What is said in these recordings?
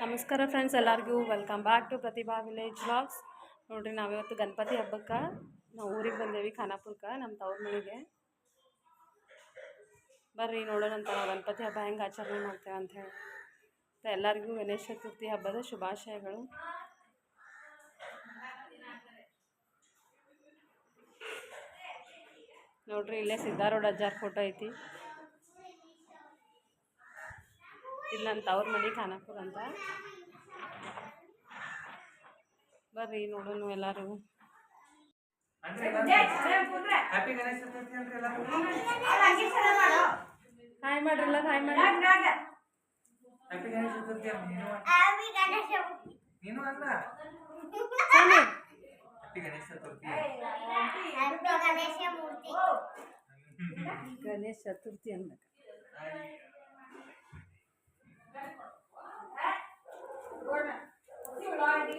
ನಮಸ್ಕಾರ ಫ್ರೆಂಡ್ಸ್ ಎಲ್ಲರಿಗೂ welcome back to Prathibha village vlogs ನೋಡ್ರಿ, ನಾವಿವತ್ತು ಗಣಪತಿ ಹಬ್ಬಕ್ಕೆ ನಾವು ಊರಿಗೆ ಬಂದೇವಿ ಖಾನಾಪುರಕ್ಕೆ ನಮ್ಮ ತವ್ರ ಮನೆಗೆ. ಬರ್ರಿ ನೋಡೋಣಂತ ನಾವು ಗಣಪತಿ ಹಬ್ಬ ಹೆಂಗೆ ಆಚರಣೆ ಮಾಡ್ತೇವೆ ಅಂತ ಹೇಳಿ. ಎಲ್ಲರಿಗೂ ಗಣೇಶ ಚತುರ್ಥಿ ಹಬ್ಬದ ಶುಭಾಶಯಗಳು. ನೋಡ್ರಿ, ಇಲ್ಲೇ ಸಿದ್ದಾರೋಡ್ ಅಜ್ಜಾರ್ ಫೋಟೋ ಐತಿ. ಇಲ್ಲಿ ಅಂತ ಅವ್ರ ಮನೆ ಖಾನಾಪುರ ಅಂತ. ಬರ್ರಿ ನೋಡೋಣ ಎಲ್ಲರೂ. ಹ್ಯಾಪಿ ಗಣೇಶ ಚತುರ್ಥಿ ಅಲ್ರಿ ಎಲ್ಲಾರು? ಹಾಯ್ ಮಾಡ್ರಲ್ಲ ಹಾಯ್ ಮಾಡಿ ಹ್ಯಾಪಿ ಗಣೇಶ ಚತುರ್ಥಿ ಅಮ್ಮ ನೀನು ನೀನು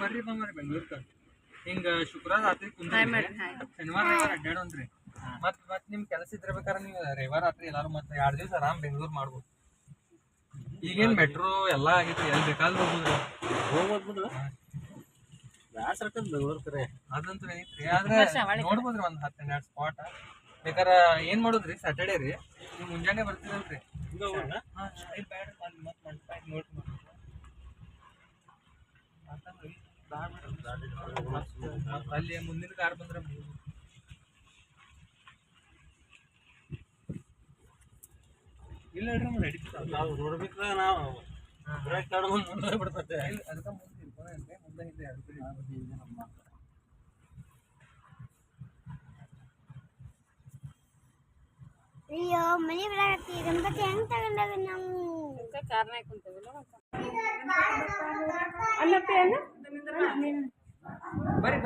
ಬರ್ರಿ ಬಂದ್ರಿ ಬೆಂಗಳೂರ್ಕ ಹಿಂಗ ಶುಕ್ರವಾರ ರಾತ್ರಿ ಹಾಯ್ ಮಾಡ್ರಿ, ಹಾಯ್. ಶನಿವಾರ ರವಿವಾರ ಅಡ್ಡಾಡೋನ್ರಿ ಮತ್ ಮತ್ ನಿಮ್ ಕೆಲಸ ಇದ್ರಬೇಕಾದ್ರೆ ನೀವು ರವಿವಾರ ರಾತ್ರಿ ಎಲ್ಲಾರು ಮತ್ತೆ ಎರಡ್ ದಿವಸ ಆರಾಮ್ ಬೆಂಗಳೂರು ಮಾಡ್ಬೋದು. ಈಗೇನ್ ಮೆಟ್ರೋ ಎಲ್ಲಾ ಆಗೈತಿ ಎಲ್ಲಿ ಬೇಕಾದ್ರೂ ಹೋಗ್ಬೋದು. ಹೋಗ್ಬೋದು ಬೆಂಗಳೂರು ಕರೆ. ಅದಂತೂ ಐತ್ರಿ. ಆದ್ರೆ. ನೋಡ್ಬೋದ್ರಿ ಒಂದ್ ಹತ್ತು ಹನ್ನೆರಡು ಸ್ಪಾಟ್ ಬೇಕಾರ ಏನ್ ಮಾಡೋದ್ರಿ? ಸ್ಯಾಟರ್ಡೇ ರೀ. ನೀವು ಮುಂಜಾನೆ ಬರ್ತೀರಲ್ರಿ. ಹಾ, ಬ್ಯಾಡ, ಮಂಟಪ ಮತ್ತ್ ಅಲ್ಲಿ ಮುಂದಿನ ಕಾರ್ ಬಂದ್ರೆ ಇಲ್ಲ ನಾವು ನೋಡ್ಬೇಕ ನಾವು ಬ್ರೇಕ್ ತಗೊಂಡು ಮುಂದೆ ಬಿಡ್ತೈತೆ. ಅದಕ್ಕೆ ಮುಂದೆ ಮುಂದೆ ಹಿಂದೆ ಅಯ್ಯೋ ಮನಿ ಬರಾಕತ್ತಿ ಗಣಪತಿ ಹೆಂಗ್ ತಗೊಂಡಾಗ ನಾವು? ಕಾರ್ನಾಗ ಕುಂತೇವಲ್ಲ. ಅಲ್ಲಪ್ಪಿ ಬರ್ರಿ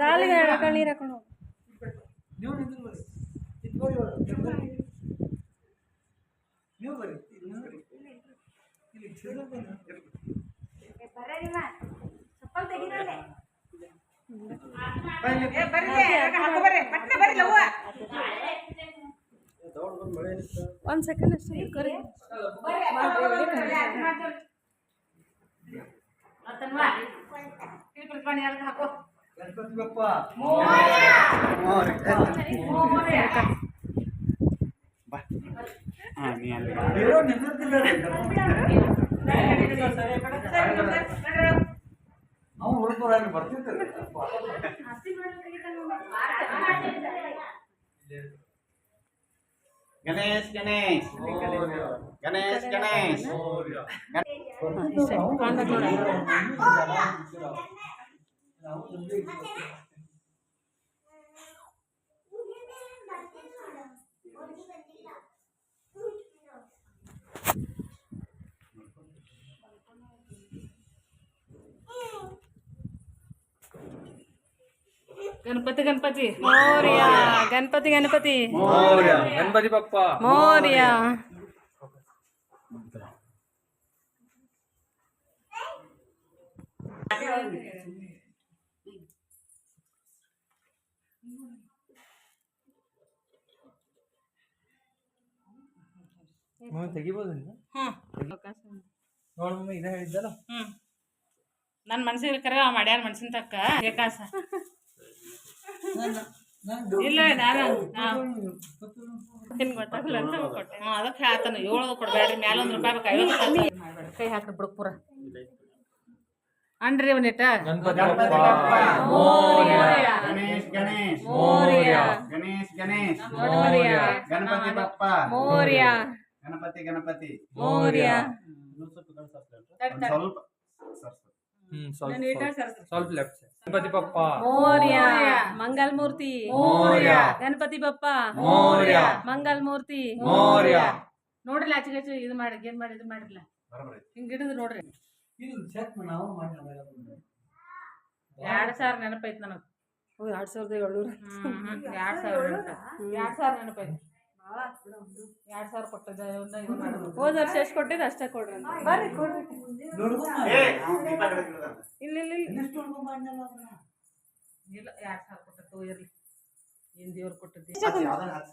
ಕಾಲಿಗೆ ಹಾಕೊಂಡು ನೀರು ಹಾಕೊಂಡು ಹೋಗು. ನೀವು ನಿಂತ್ರು ಬರ್ರಿ ಇದು ಬರ್ರಿ. ನೀವು ಬರ್ರಿ. ಇಲ್ಲಿ ಚೂರು. ಒಂದ್ ಸೆಕೆಂಡ್ ಅಷ್ಟೇ ಕರಿ. ಗಣಪತಿ ಬಪ್ಪ ಹಾಂ ನೀ ಅಲ್ಲಿ ಬಾ. ಇರೋ ನಿಂತಿದ್ದಾರೆ. ಅವ್ನು ಅಪರೂಪ ಬರ್ತಿರ್ತಾರೆ ಗಣೇಶ್ ಗಣೇಶ್ ಗಣೇಶ್ ಗಣೇಶ್ ಇಷ್ಟೇ ಕಾಣ್ಬೇಕು ನೋಡ ಗಣಪತಿ ಗಣಪತಿ ಮೋರ್ಯ ಗಣಪತಿ ಗಣಪತಿ ಗಣಪತಿ ಬಪ್ಪ ತೆಗಿಬೋದು ನೋಡ್ ಮಮ್ಮಿ ಇದೇ ಹೇಳಿದ್ದಲ್ಲ? ಹ್ಮ್. ನನ್ನ ಮನ್ಸಿಗೆ ಕರೆ ಅವ ಮಾಡ್ಯಾರ ಮನ್ಸಿನ ತಕ್ಕ ಏಕಾಸ. ಇಲ್ಲ ನಾನು ನಿಮ್ಗೆ ಗೊತ್ತಾಗಲ್ಲ ಅಂತ ಕೊಟ್ಟೆ ಹ್ಞೂ ಅದಕ್ಕೆ ಹೇಳ್ತಾನೆ ಏಳು ಕೊಡ್ಬೇಡ್ರಿ ಮ್ಯಾಲ ಒಂದು ರೂಪಾಯಿ ಬೇಕು ಐವತ್ತು ಮಾಡ್ಬೇಡ ಕೈ ಹಾಕ್ರಿ ಬಿಡು ಪೂರ. ಅನ್ರಿ ಮೋರ್ಯ. ಗಣೇಶ್ ಗಣೇಶ್. ಮೋರ್ಯ. ಗಣೇಶ್ ಗಣೇಶ್. ಗಣಪತಿ ಬಪ್ಪ ಮೋರ್ಯ. ಗಣಪತಿ ಗಣಪತಿ. ಮೋರ್ಯ. ಸ್ವಲ್ಪ ಲೆಫ್ಟ್ ಗಣಪತಿ ಬಪ್ಪ ಮೌರ್ಯ. ಮಂಗಲ್ ಮೂರ್ತಿ ಮೋರ್ಯ. ಗಣಪತಿ ಬಪ್ಪ ಮೌರ್ಯ. ಮಂಗಲ್ ಮೂರ್ತಿ ಮೌರ್ಯ. ನೋಡ್ರಿ ಆಚೆ ಆಚೆ ಇದು ಮಾಡಿ ಏನ್ ಮಾಡಿ ಇದು ಮಾಡಿಲ್ಲ. ಹಿಂಗ್ ಹಿಡಿದು ನೋಡ್ರಿ. ಎರಡ್ ಸಾವಿರ ನೆನಪೈತ್ ನನಗ್. ಎರಡ್ ಸಾವಿರದ ಏಳ್ನೂರ. ಎರಡ್ ಸಾವಿರ ಎರಡ್ ಸಾವಿರ ನೆನಪೈತಿ. ಎರಡ್ ಸಾವಿರ ಕೊಟ್ಟಿದ್ದೆ ಹೋದ ವರ್ಷ ಎಷ್ಟು ಕೊಟ್ಟಿದ್ದು ಅಷ್ಟೇ ಕೊಡ್ರಿ. ಬರ್ರಿ ಕೊಡ್ರಿ. ಇಲ್ಲ ಇಲ್ಲ ಇಲ್ಲ. ಇಲ್ಲ ಎರಡ್ ಸಾವಿರ ಕೊಟ್ಟದ್ದು ಇರ್ಲಿ. ಹಿಂದಿಯವ್ರು ದೇವ್ರು ಕೊಟ್ಟದ್ದಿ ಹಚ್ಚಿ,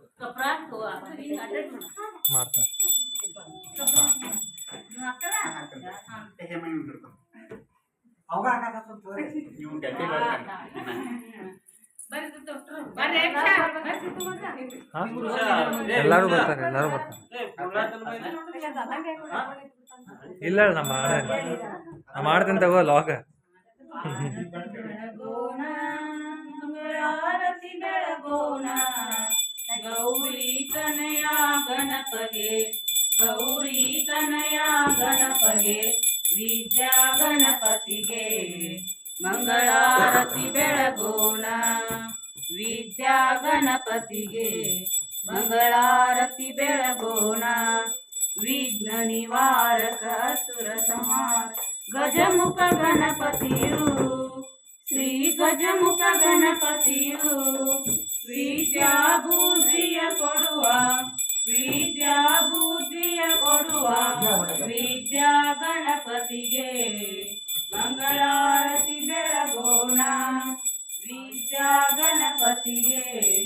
ಎಲ್ಲರೂ ಬರ್ತಾರೆ ಎಲ್ಲರೂ ಬರ್ತಾರೆ ಇಲ್ಲ ನಮ್ಮ ಮಾಡ ನಾ ಮಾಡ್ತೀನಿ ತಗೋ ಆರತಿ ಬೆಳಗೋಣ. ಮಂಗಳಾರತಿ ಬೆಳಗೋಣ ಗೌರಿ ತನಯ ಗಣಪಗೆ ಗೌರಿ ತನಯ ಗಣಪಗೆ ವಿದ್ಯಾ ಗಣಪತಿಗೆ ಮಂಗಳಾರತಿ ಬೆಳಗೋಣ, ವಿದ್ಯಾ ಗಣಪತಿಗೆ। ಮಂಗಳಾರತಿ ಬೆಳಗೋಣ, ವಿಘ್ನ ನಿವಾರಕ ಸುರ ಸಮಾರ ಗಜಮುಖ ಗಣಪತಿಯು, ಶ್ರೀ ಗಜಮುಖ ಗಣಪತಿಯು ವಿದ್ಯಾ ಬುದ್ಧಿಯ ಕೊಡುವ, ವಿದ್ಯಾ ಬುದ್ಧಿಯ ಕೊಡುವ ವಿದ್ಯಾ ಗಣಪತಿಗೆ ಮಂಗಳಾರತಿ ಬೆಳಗೋಣ. ವಿದ್ಯಾ ಗಣಪತಿಗೆ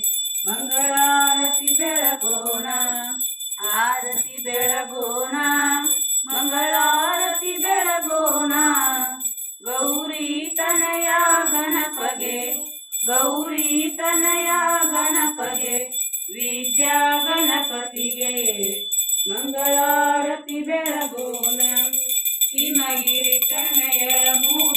ಮಂಗಳಾರತಿ ಬೆಳಗೋಣ. ಆರತಿ ಬೆಳಗೋಣ, ಮಂಗಳಾರತಿ ಬೆಳಗೋಣ. ಗೌರಿ ತನಯ ಗಣಪಗೆ, ಗೌರಿ ತನಯ ಗಣಪಗೆ ವಿದ್ಯಾ ಗಣಪತಿಗೆ ಮಂಗಳಾರತಿ ಬೆಳಗೋಣ ಹಿಮಗಿರಿ ತನಯ ಮುದ್ದಿನ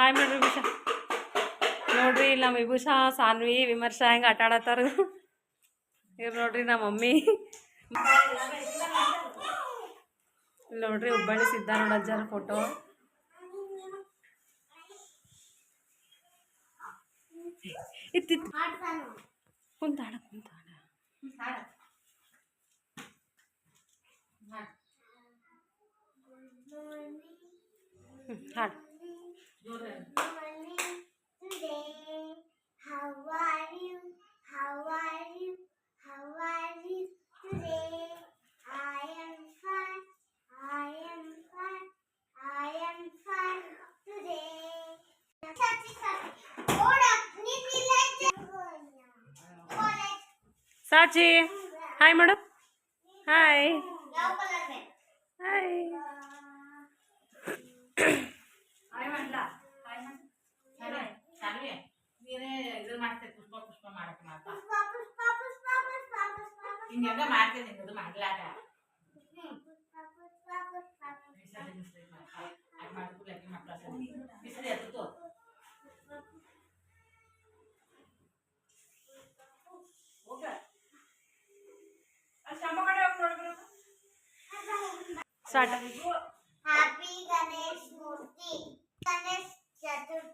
ಹಾಯ್ ಮಾಡ್ರಿ ವಿಭೂಷ. ನೋಡ್ರಿ ಇಲ್ಲಿ ನಮ್ಮ ವಿಭೂಷಾ, ಸಾನ್ವಿ, ವಿಮರ್ಶಾ ಹೆಂಗೆ ಆಟ ಆಡತ್ತಾರ. ಇವ್ರು ನೋಡ್ರಿ ನಮ್ಮ ಮಮ್ಮಿ. ನೋಡ್ರಿ ಹುಬ್ಬಳ್ಳಿ ಸಿದ್ಧಾರೂಢಜ್ಜರ ಫೋಟೋ ಇತ್ತಿತ್ತು ಕುಂತಾಡ ಚಾಚಿ ಹಾಯ್ ಮೇಡಮ್ ಹಾಯ್ ಹಾಯ್ ಹಿಂಗೆಲ್ಲ ಮಾಡ್ತೀನಿ ಅದು ಮಾಡ್ಲಾಗ स्टार्ट हैप्पी गणेश मूर्ति गणेश चतुर्थी